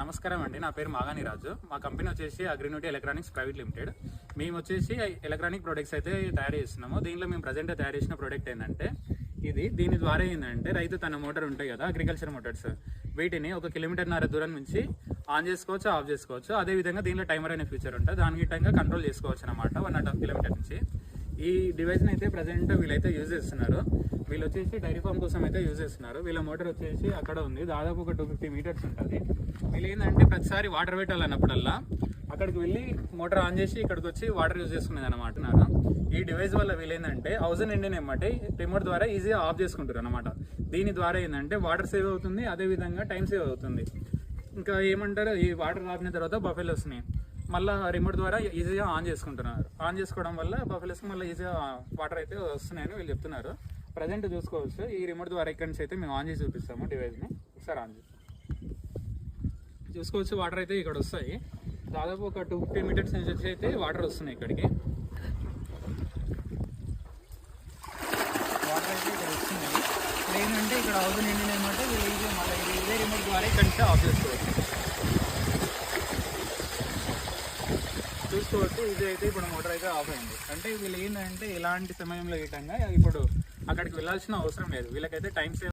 నమస్కారం అండి. నా పేరు మాగాని రాజు. మా కంపెనీ వచ్చేసి అగ్రినోటి ఎలక్ట్రానిక్స్ ప్రైవేట్ లిమిటెడ్. మేము వచ్చేసి ఎలక్ట్రానిక్ ప్రొడక్ట్స్ అయితే తయారు చేస్తున్నాము. దీనిలో మేము ప్రజెంట్ తయారు చేసిన ప్రోడక్ట్ ఏంటంటే ఇది దీని ద్వారా ఏంటంటే రైతు తన మోటార్ ఉంటాయి కదా అగ్రికల్చర్ మోటార్స్ వీటిని ఒక కిలోమీటర్న్నర దూరం నుంచి ఆన్ చేసుకోవచ్చు ఆఫ్ చేసుకోవచ్చు. అదే విధంగా దీనిలో టైమర్ అనే ఫీచర్ ఉంటుంది. దాని విధంగా కంట్రోల్ చేసుకోవచ్చు అనమాట వన్ అండ్ హాఫ్ కిలోమీటర్ నుంచి. ఈ డివైస్ని అయితే ప్రజెంట్ వీళ్ళైతే యూజ్ చేస్తున్నారు. వీళ్ళు వచ్చేసి డైరీ ఫామ్ కోసం అయితే యూజ్ చేస్తున్నారు. వీళ్ళ మోటార్ వచ్చేసి అక్కడ ఉంది. దాదాపు ఒక టూ ఫిఫ్టీ మీటర్స్ ఉంటుంది. వీళ్ళు ఏంటంటే ప్రతిసారి వాటర్ పెట్టాలన్నప్పుడల్లా అక్కడికి వెళ్ళి మోటార్ ఆన్ చేసి ఇక్కడికి వచ్చి వాటర్ యూజ్ చేసుకునేది అనమాట నాకు ఈ డివైస్ వల్ల వీళ్ళు ఏంటంటే హౌస్ ఇండియన్ ఏమంటే రిమోట్ ద్వారా ఈజీగా ఆఫ్ చేసుకుంటారు అనమాట దీని ద్వారా ఏంటంటే వాటర్ సేవ్ అవుతుంది. అదే విధంగా టైం సేవ్ అవుతుంది. ఇంకా ఏమంటారు? ఈ వాటర్ ఆపిన తర్వాత బఫెల్ వస్తున్నాయి మళ్ళీ రిమోట్ ద్వారా ఈజీగా ఆన్ చేసుకుంటున్నారు. ఆన్ చేసుకోవడం వల్ల బఫెల్స్ మళ్ళీ ఈజీగా వాటర్ అయితే వస్తున్నాయని వీళ్ళు చెప్తున్నారు. ప్రజెంట్ చూసుకోవచ్చు. ఈ రిమోట్ ద్వారా ఇక్కడి నుంచి అయితే మేము ఆన్ చేసి చూపిస్తాము డివైస్ని ఒకసారి ఆన్ చేసి. చూసుకోవచ్చు వాటర్ అయితే ఇక్కడ వస్తాయి. దాదాపు ఒక టూ ఫిఫ్టీ మీటర్స్ నుంచి వచ్చి అయితే వాటర్ వస్తున్నాయి ఇక్కడికి. వాటర్ అయితే ఇక్కడ వస్తున్నాయి. ఇప్పుడు ఏంటంటే ఇక్కడ హౌస్ నిండినమాట వీళ్ళు మళ్ళీ ఇదే రిమోట్ ద్వారా ఇక్కడి నుంచి ఆఫ్ చేసుకోవచ్చు చూసుకోవచ్చు ఇది అయితే ఇప్పుడు మోటార్ అయితే ఆఫ్ అయింది. అంటే వీళ్ళు ఏంటంటే ఇలాంటి సమయంలో విధంగా ఇప్పుడు వెళ్ళాల్సిన అవసరం లేదు. వీళ్ళకైతే టైం సేవ్